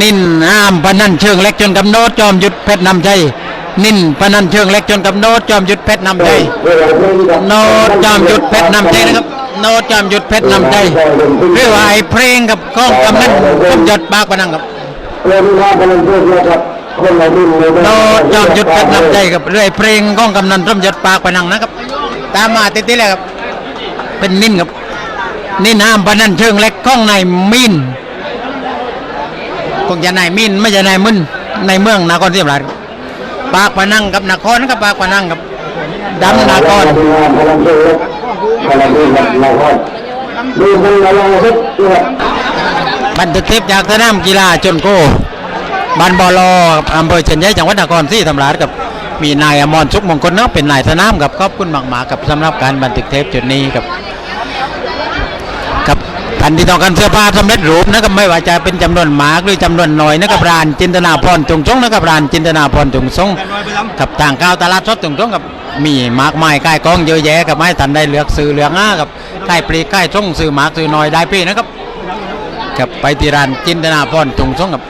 นินอ้ามพนันเชิงเล็กจนกำโนดจอมยุทธเพชรนำใจนินพนันเชิงเล็กจนกำโนดจอมยุทธเพชรนำใจโนดจอมยุทธเพชรนำใจนะครับโนดจอมยุทธเพชรนำใจเรียกว่าไอ้เพลงกับก้องกำนันก้มยศบากพนังครับเริ่มมาพลังครับโนดจอมยุทธเพชรนำใจกับเรื่อยเพลงก้องกำนันร่มยศปากพนังนะครับตามมาติดๆเลยครับเป็นนินครับนินอ้ามพนันเชิงเล็กก้องในมิน คงจะในมินไม่ใช่ในมึนในเมืองนครศรีธรรมราชครับปากพนังกับนครนะครับปากพนังกับดำนครพลังเพื่อนพลังเพื่อนเราครับดูมันาลองสักครับบันทึกเทปจากสนามกีฬาจนโกบ้านบอลออำเภอเชียงใหญ่จังหวัดนครศรีธรรมราชกับมีนายอมรสุขมงคลเนาะเป็นนายสนามกับขอบคุณมากๆกับสำหรับการบันทึกเทปจุดนี้กับ ท่านที่ต้องการเสื้อผ้าสำเร็จรูปนะครับไม่ว่าจะเป็นจำนวนมากหรือจำนวนน้อยนะครับร้านจินตนาพรจงชงนะครับร้านจินตนาพรจงชงกับต่างก้าวตลาดสดจงชงกับมีมากมายใกล้กองเยอะแยะกับไม่ทันได้เลือกซื้อเลือกง่ากับใกล้ปลีใกล้ช่งซื้อมากซื้อน้อยได้พี่นะครับกับไปที่ร้านจินตนาพรจงชงกับ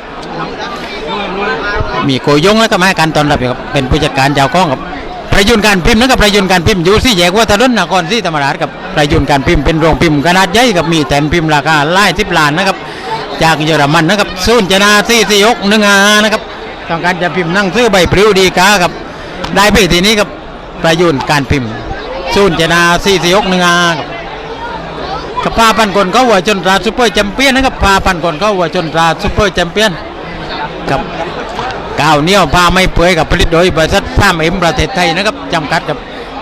มีโกยงแล้วก็มาให้การตอนรับครับเป็นผู้จัดการเจ้าของครับ ประยุนการพิมพ์นะครับประยุนการพิมพ์อยู่ที่แยกวัฒนนครศรีธรรมราชกับประยุนการพิมพ์เป็นโรงพิมพ์ขนาดใหญ่กับมีแผ่นพิมพ์ราคาไล่ทิบล้านนะครับจากเยอรมันนะครับศูนย์จนาสี่สี่หกหนึ่งอานะครับต้องการจะพิมพ์นั่งซื้อใบปลิวดีกาครับได้ไปทีนี้กับประยุนการพิมพ์ศูนย์จนาสี่สี่หกหนึ่งอาครับกับพาพันคนเขาหัวจนตราซุปเปอร์แชมเปี้ยนนะครับพาพันคนเขาหัวจนตราซุปเปอร์แชมเปี้ยนกับ ก้าวเนียวพาไม่เปื่อยกับผลิตโดยบริษัทสามเอ็มประเทศไทยนะครับจำกัดกับ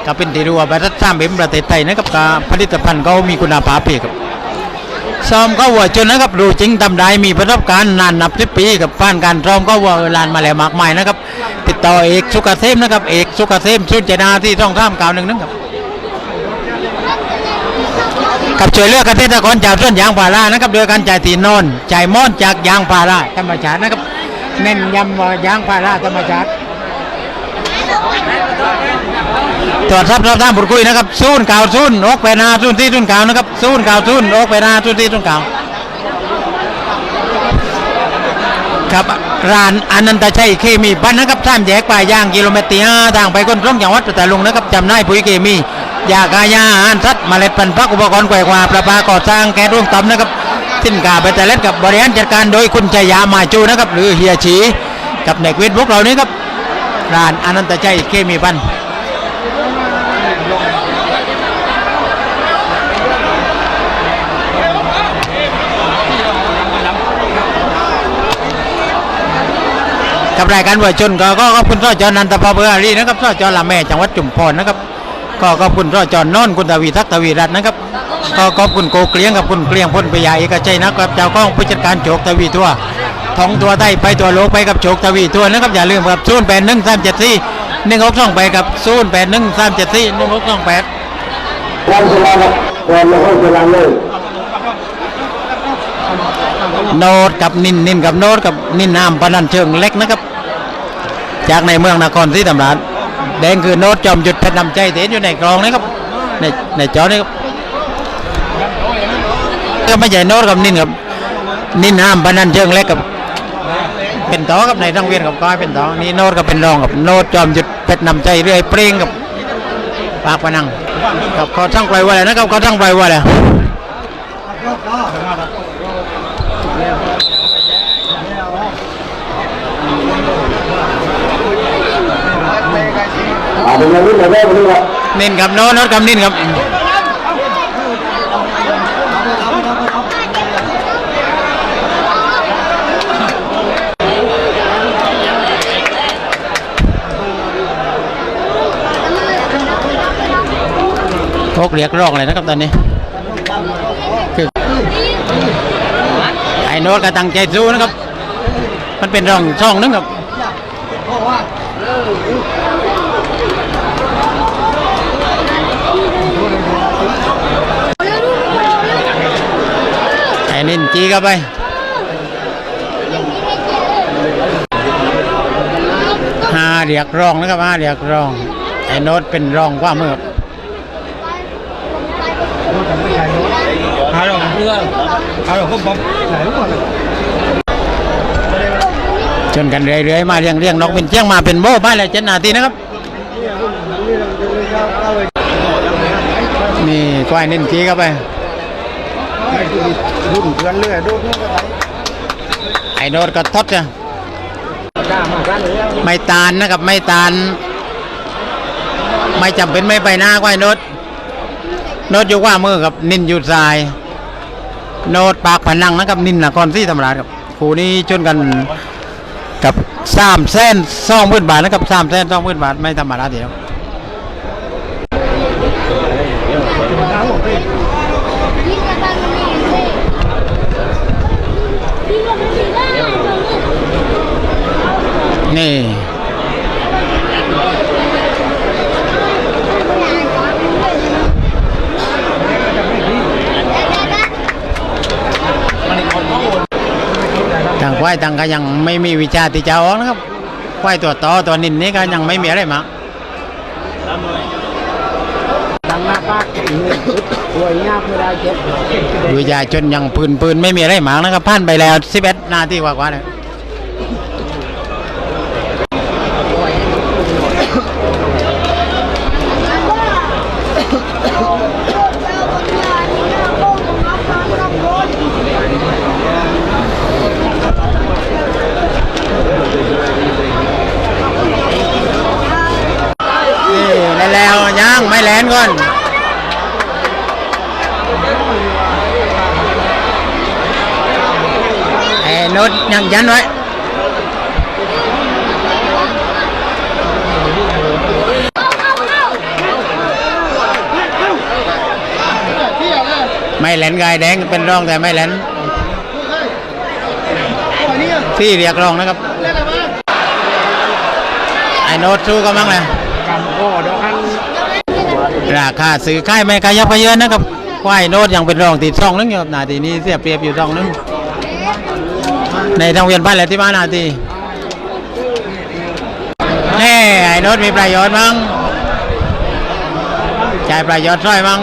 กับเป็นที่รู้ว่าบริษัทสามเอ็มประเทศไทยนะครับผลิตภัณฑ์เขามีคุณภาพดีครับซ้อมเข้าหัวจนนะครับรู้จริงทำได้มีประสบการณ์นานนับสิบปีกับผ่านการซ้อมเข้าหัวลานมาแล้วมากมายนะครับ ติดต่อเอกสุกเกษมนะครับเอกสุกเกษมชุดเจนาที่ต้องข้ามก่าหนึ่งนึงครับกับช่วยเลือกเกษตรกรจากต้นยางพารานะครับ โดยการจ่ายตีนอนจ่ายมอนจากยางพาราธรรมชาตินะครับ เน้นย้ำว่ายางพาราธรรมชาติตรวจสอบสอบถามพูดคุยนะครับศูนย์เก่าศูนย์โอกไปนาศูนย์ที่ศูนย์เก่านะครับศูนย์เก่าศูนย์โอกไปนาศูนย์ที่ศูนย์เก่าครับร้านอนันตชัยเคมีพันนะครับท่ามแยกป่ายยางกิโลเมตรที่ห้าทางไปก้นร่องจังหวัดปัตตานีนะครับจำได้ปุ๋ยเคมียากายาอาหารสัตว์เมล็ดพันธุ์พักอุปกรณ์แกว่กว่าประปาก่อสร้างแก๊สร่วมต่ำนะครับ สินค้าเบตเตอร์เล็กับบริหารจัดการโดยคุณชัยยามาจูนะครับ หรือเฮียชีกับเด็กเวทพวกเรานี้ครับร้านอนันตชัยเคมีพันธ์กับรายการวัยชนก็ก็ขอบคุณท่อจอนันตภาเบอร์อารีนะครับท่อจอละแม่จังหวัดจุมพรนะครับ ก็ขอบคุณท่อจอนนอนคุณทวีทักษ์ทวีรัตน์นะครับ ก็ขอบคุณโกเกลียงกับคุณเกลียงพ้นปิยาเอกชัยนะครับเจ้าของผู้จัดการโจกทวีทั่วท้องตัวไทยไปตัวโลกไปกับโจกทวีทั่วนะครับอย่าลืมครับศูนย์แปดหนึ่งสามเจ็ดสี่หนึ่งหกสองแปดกับศูนย์แปดหนึ่งสามเจ็ดสี่หนึ่งหกสองแปดวันเวลาครับวันเราเข้าเวลาเลยโนดกับนินนินกับโนดกับนินน้ำพนันเชิงเล็กนะครับ จากในเมืองนครศรีธรรมราชแดงคือโนดจอมหยุดเพชรนำใจเห็นอยู่ในกรองนะครับในในจอนี่ครับ ก็ไม่ใช่โนกับนินกับนินน้ำพนันเชิงเล็กกับเป็นต่อกับในทังเวียนกับก้อยเป็นต่อนี่โนดกับเป็นรองกับโนดจอมหยุดเพชรนำใจเรื่อยเปร่งกับปากพนังกับเขาทั้งปล่อยไว้แล้วนะครับเขาทั้งไว้แล้วอ่าเป็นยังไงเราได้ไหมครับนินกับโนดโนดกับนินกับ โคกเรียกร้องเลยนะครับตอนนี้คือไอ้โน้ตก็ตั้งใจสู้นะครับ มันเป็นร่องช่องนึงครับไอ้นินจีเข้าไปห้าเรียกร้องนะครับห้าเรียกร้องไอ้โน้ตเป็นรองกว่ามือกเพื่อนหาดอกก็บ๊อบไหนรู้ก่อน ชนกันเรื่อยๆมาเรียงเรียงนกเป็นเชียงมาเป็นโบ้บ้านเลยเจ็ดนาทีนะครับนี่ควายเน้นทีเข้าไปรุ่นเพื่อนเลยดูนู่นก็ได้ไอ้โนดก็ทดจ้ะไม่ตานนะครับไม่ตานไม่จำเป็นไม่ไปหน้าก็ไอ้โนดโนดอยู่ว่ามือกับนินอยู่ซ้าย โนดปากผนังนะครับนินนครศรีธรรมราชครับคู่นี้ชนกันกับสามแสนสองหมื่นบาทนะครับสามแสนสองหมื่นบาทไม่ธรรมดาเดียวนี่ ควายตังก็ยังไม่มีวิชาที่จะออกนะครับควายตัวต่อตัวนินนี่ก็ยังไม่มีอะไรมาดังหน้าปากป่วยยากไม่ได้เจ็บวิชาจนยังปืนปืนไม่มีอะไรมากนะครับผ่านไปแล้ว11นาทีกว่าๆเลยนี่แล้วๆยังไม่แล นก่อนไอ้โนดยังยันไว้ไม่แหลนกายแดงเป็นรองแต่ไม่แหลนที่เรียกรองนะครับ ไอ้โนดสู้กันบ้างเลยกำโอ้ดอ ราคาซื้อค่ายไม่ขยับขยื่นนะครับควายโนดยังเป็นรองติดซองนึงอยู่ครับนาทีนี้เสียเปรียบอยู่ซองนึงในทางเวียนบ้านแหละที่บ้านนาทีแน่ไอ้โนดมีประโยชน์มั้งจ่ายประโยชน์ช่วยมั้ง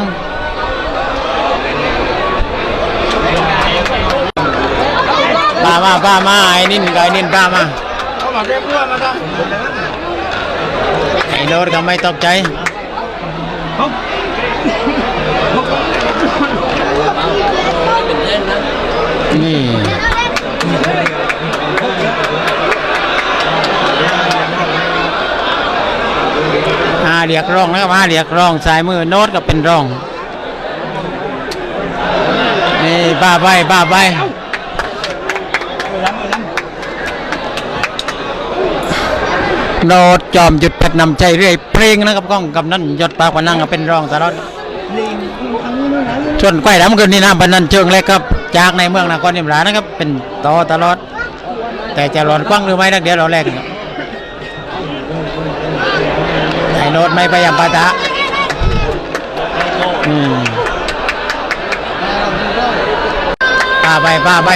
ป้ามาป้ามาไอ้นินกับไอ้นินป้ามาเขามาเรียกว่ามาได้ไอ้โนดก็ไม่ตกใจ นี่อาเรียกร้องนะครับอาเรียกร้องสายมือโน้ตก็เป็นร้องนี่บ้าใบบ้าใบ โนดจอมหยุดเพชรนำใจเรื่อยเพลงนะครับก้องกำนันยศปากพนังก็เป็นร้องตลอดชนไกวดำคืนนี่นะบันนันเชิงเล็กครับ จากในเมืองนครนิมรานะครับ เป็นต่อตลอด แต่จะหลอนกว้างหรือไม่นักเดี๋ยวเราแลกกันครับไอ้โนดไม่พยายามปะทะอืมป้าไปป้าไป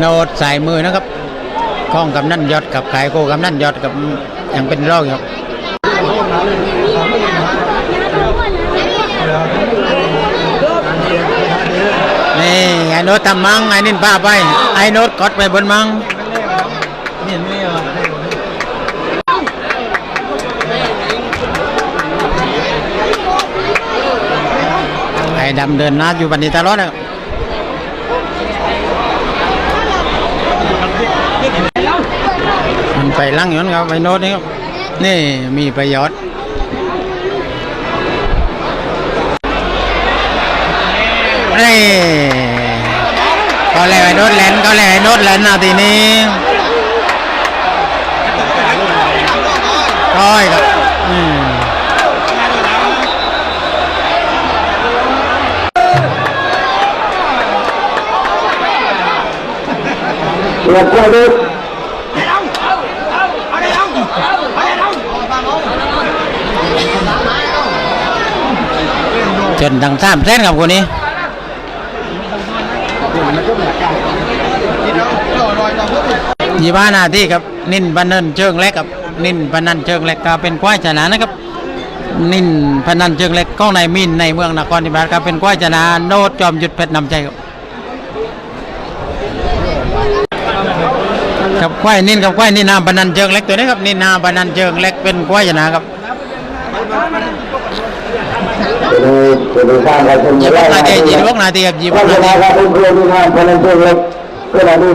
โนดใส่มือนะครับข้องกับนั่นยอดกับขายโกกับนั่นยอดกับยังเป็นรองอยู่นี่ไอ้โน้ตทำมังไอ้นินป้าไปไอ้โน้ตกดไปบนมังนี่นี่เหรอไอ้ดำเดินน้าอยู่บันนี้ตลอดเลย มันไปลั่งอยู่นั่นครับไปโน้ตนี่ครับนี่มีประโยชน์นี่ก็เลยไปโน้ตแลนก็เลยไปโน้ตแลนนาทีนี้ เสียบเข้จนดังสามเส้นครับคนนี้ยี่บ้านาที่ครับ นินพนันเชิงเล็กครับ นินพนันเชิงเล็กก็เป็นควายชนะนะครับ นินพนันเชิงเล็กก้องในมินในเมืองนครนิบาตครับเป็นควายชนะโนดจอมหยุดเพชรนำใจครับ กับควายนิ่นกับควายนี่นาบานันเจิงเล็กตัวนี้ครับนี่นาบานันเจิงเล็กเป็นควายนะครับยีบนาทียีบนาทีครับยีบนาที